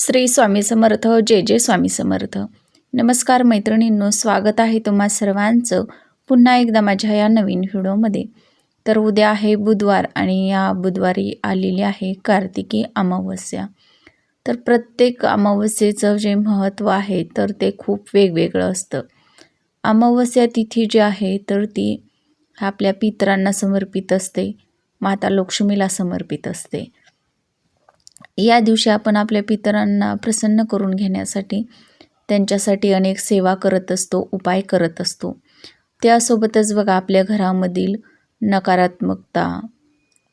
श्री स्वामी समर्थ जे जे स्वामी समर्थ. नमस्कार मैत्रिणींनो स्वागत आहे तुम्हा सर्वांचं पुन्हा एकदा माझ्या या नवीन व्हिडिओमध्ये. तर उद्या आहे बुधवार आणि या बुधवारी आलेली आहे कार्तिकी अमावस्या. तर प्रत्येक अमावस्येचं जे महत्त्व आहे तर ते खूप वेगवेगळं असतं. अमावस्या तिथी जी आहे तर ती आपल्या पितरांना समर्पित असते माता लक्ष्मीला समर्पित असते. या दिवशी आपण आपल्या पितरांना प्रसन्न करून घेण्यासाठी त्यांच्यासाठी अनेक सेवा करत असतो उपाय करत असतो. त्यासोबतच बघा आपल्या घरामधील नकारात्मकता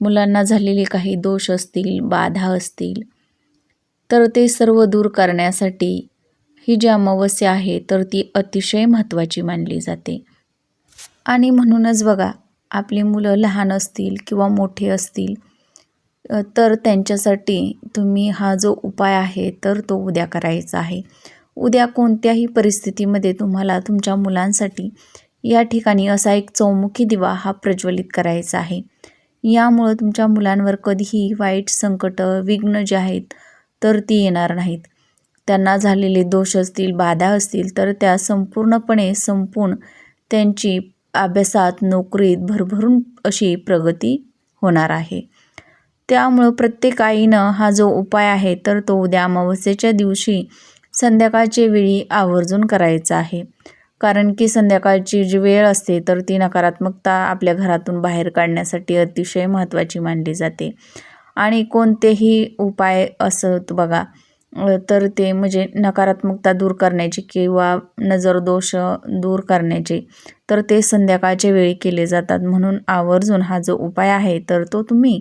मुलांना झालेले काही दोष असतील बाधा असतील तर ते सर्व दूर करण्यासाठी ही जी अमावस्या आहे तर ती अतिशय महत्त्वाची मानली जाते. आणि म्हणूनच बघा आपली मुलं लहान असतील किंवा मोठे असतील तर त्यांच्यासाठी तुम्ही हा जो उपाय आहे तर तो उद्या करायचा आहे. उद्या कोणत्याही परिस्थितीमध्ये तुम्हाला तुमच्या मुलांसाठी या ठिकाणी असा एक चौमुखी दिवा हा प्रज्वलित करायचा आहे. यामुळं तुमच्या मुलांवर कधीही वाईट संकट विघ्न जे आहेत तर ती येणार नाहीत. त्यांना झालेले दोष असतील बाधा असतील तर त्या संपूर्णपणे संपून त्यांची अभ्यासात नोकरीत भरभरून अशी प्रगती होणार आहे. त्यामुळं प्रत्येक आईनं हा जो उपाय आहे तर तो उद्या अमावस्येच्या दिवशी संध्याकाळच्या वेळी आवर्जून करायचा आहे. कारण की संध्याकाळची जी वेळ असते तर ती नकारात्मकता आपल्या घरातून बाहेर काढण्यासाठी अतिशय महत्त्वाची मानली जाते. आणि कोणतेही उपाय असत बघा तर ते म्हणजे नकारात्मकता दूर करण्याची किंवा नजर दोष दूर करण्याचे तर ते संध्याकाळच्या वेळी केले जातात. म्हणून आवर्जून हा जो उपाय आहे तर तो तुम्ही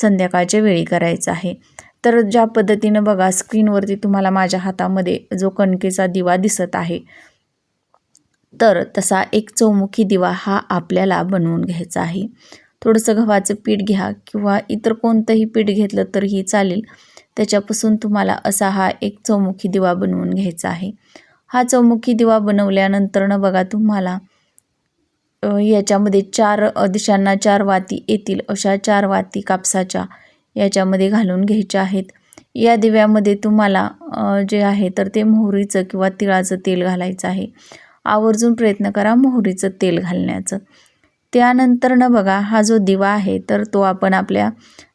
संध्याकाळच्या वेळी करायचं आहे. तर ज्या पद्धतीनं बघा स्क्रीनवरती तुम्हाला माझ्या हातामध्ये जो कणकेचा दिवा दिसत आहे तर तसा एक चौमुखी दिवा हा आपल्याला बनवून घ्यायचा आहे. थोडंसं गव्हाचं पीठ घ्या किंवा इतर कोणतंही पीठ घेतलं तरीही चालेल. त्याच्यापासून तुम्हाला असा हा एक चौमुखी दिवा बनवून घ्यायचा आहे. हा चौमुखी दिवा बनवल्यानंतरनं बघा तुम्हाला याच्यामध्ये चार दिशांना चार वाती येतील अशा चार वाती कापसाच्या याच्यामध्ये घालून घ्यायच्या आहेत. या दिव्यामध्ये तुम्हाला जे आहे तर ते मोहरीचं किंवा तिळाचं तेल घालायचं आहे. आवर्जून प्रयत्न करा मोहरीचं तेल घालण्याचं. त्यानंतरनं बघा हा जो दिवा आहे तर तो आपण आपल्या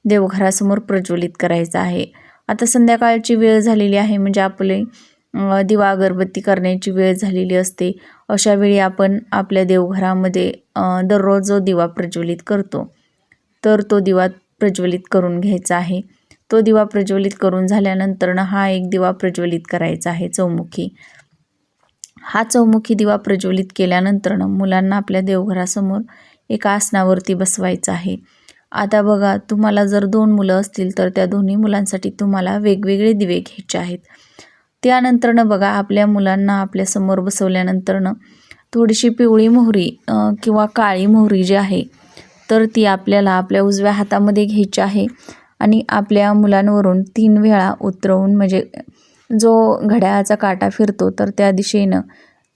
देवघरासमोर प्रज्वलित करायचा आहे. आता संध्याकाळची वेळ झालेली आहे म्हणजे आपले दिवा अगरबत्ती करण्याची वेळ झालेली असते. अशा वेळी आपण आपल्या देवघरामध्ये दररोज जो दिवा प्रज्वलित करतो तर तो दिवा प्रज्वलित करून घ्यायचा आहे. तो दिवा प्रज्वलित करून झाल्यानंतरनं हा एक दिवा प्रज्वलित करायचा आहे चौमुखी. हा चौमुखी दिवा प्रज्वलित केल्यानंतरनं मुलांना आपल्या देवघरासमोर एका आसनावरती बसवायचं आहे. आता बघा तुम्हाला जर दोन मुलं असतील तर त्या दोन्ही मुलांसाठी तुम्हाला वेगवेगळे दिवे घ्यायचे आहेत. त्यानंतरनं बघा आपल्या मुलांना आपल्यासमोर बसवल्यानंतरनं थोडीशी पिवळी मोहरी किंवा काळी मोहरी जी आहे तर ती आपल्याला आपल्या उजव्या हातामध्ये घ्यायची आहे आणि आपल्या मुलांवरून तीन वेळा उतरवून म्हणजे जो घड्याळाचा काटा फिरतो तर त्या दिशेनं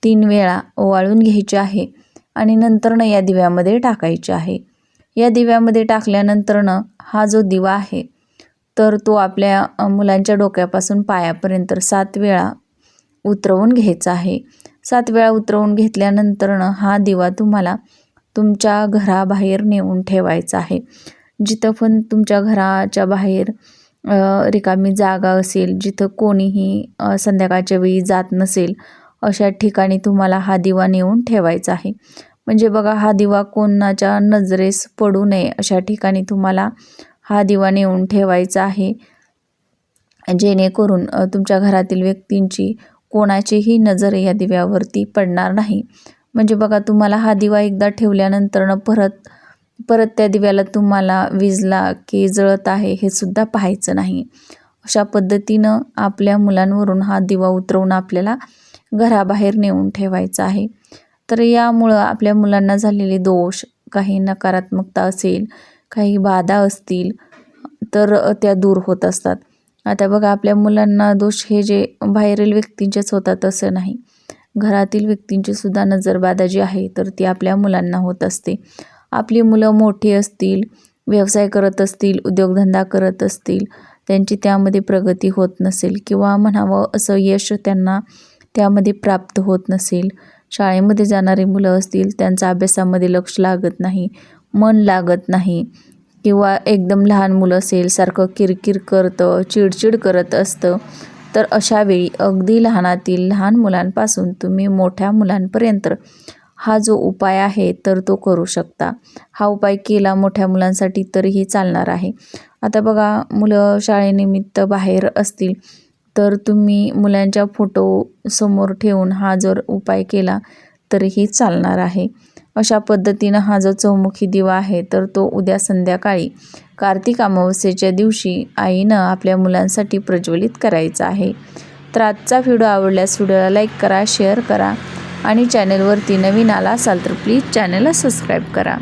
तीन वेळा ओवाळून घ्यायची आहे आणि नंतरनं या दिव्यामध्ये टाकायचे आहे. या दिव्यामध्ये टाकल्यानंतरनं हा जो दिवा आहे तर तो आपल्या मुलांच्या डोक्यापासून पायापर्यंत सात वेळा उतरवून घ्यायचा आहे. सात वेळा उतरवून घेतल्यानंतरनं हा दिवा तुम्हाला तुमच्या घराबाहेर नेऊन ठेवायचा आहे. जिथं पण तुमच्या घराच्या बाहेर रिकामी जागा असेल जिथं कोणीही संध्याकाळच्या वेळी जात नसेल अशा ठिकाणी तुम्हाला हा दिवा नेऊन ठेवायचा आहे. म्हणजे बघा हा दिवा कोणाच्या नजरेस पडू नये अशा ठिकाणी तुम्हाला हा दिवा नेऊन ठेवायचा आहे. जेणेकरून तुमच्या घरातील व्यक्तींची कोणाचीही नजर या दिव्यावरती पडणार नाही. म्हणजे बघा तुम्हाला हा दिवा एकदा ठेवल्यानंतरनं परत परत त्या दिव्याला तुम्हाला विजला की जळत आहे हे सुद्धा पाहायचं नाही. अशा पद्धतीनं आपल्या मुलांवरून हा दिवा उतरवून आपल्याला घराबाहेर नेऊन ठेवायचा आहे. तर यामुळं आपल्या मुलांना झालेले दोष काही नकारात्मकता असेल काही बाधा असतील तर त्या दूर होत असतात. आता बघा आपल्या मुलांना दोष हे जे बाहेरील व्यक्तींचेच होतात असं नाही. घरातील व्यक्तींची सुद्धा नजरबाधा जी आहे तर ती आपल्या मुलांना होत असते. आपली मुलं मोठी असतील व्यवसाय करत असतील उद्योगधंदा करत असतील त्यांची त्यामध्ये प्रगती होत नसेल किंवा म्हणावं असं यश त्यांना त्यामध्ये प्राप्त होत नसेल. शाळेमध्ये जाणारी मुलं असतील त्यांचा अभ्यासामध्ये लक्ष लागत नाही. मन लागत नाही. किंवा एकदम लहान मुलं असेल सारखं किरकिर करतं चिडचिड करत असतं तर अशावेळी अगदी लहानातील लहान मुलांपासून तुम्ही मोठ्या मुलांपर्यंत हा जो उपाय आहे तर तो करू शकता. हा उपाय केला मोठ्या मुलांसाठी तरीही चालणार आहे. आता बघा मुलं शाळेनिमित्त बाहेर असतील तर तुम्ही मुलांच्या फोटो समोर ठेवून हा जर उपाय केला तरीही चालणार आहे. अशा पद्धतीनं हा जो चौमुखी दिवा आहे तर तो उद्या संध्याकाळी कार्तिक अमावस्येच्या दिवशी आईनं आपल्या मुलांसाठी प्रज्वलित करायचा आहे. तर आजचा व्हिडिओ आवडल्यास व्हिडिओला लाईक करा शेअर करा आणि चॅनलवरती नवीन आला असाल तर प्लीज चॅनलला सबस्क्राईब करा.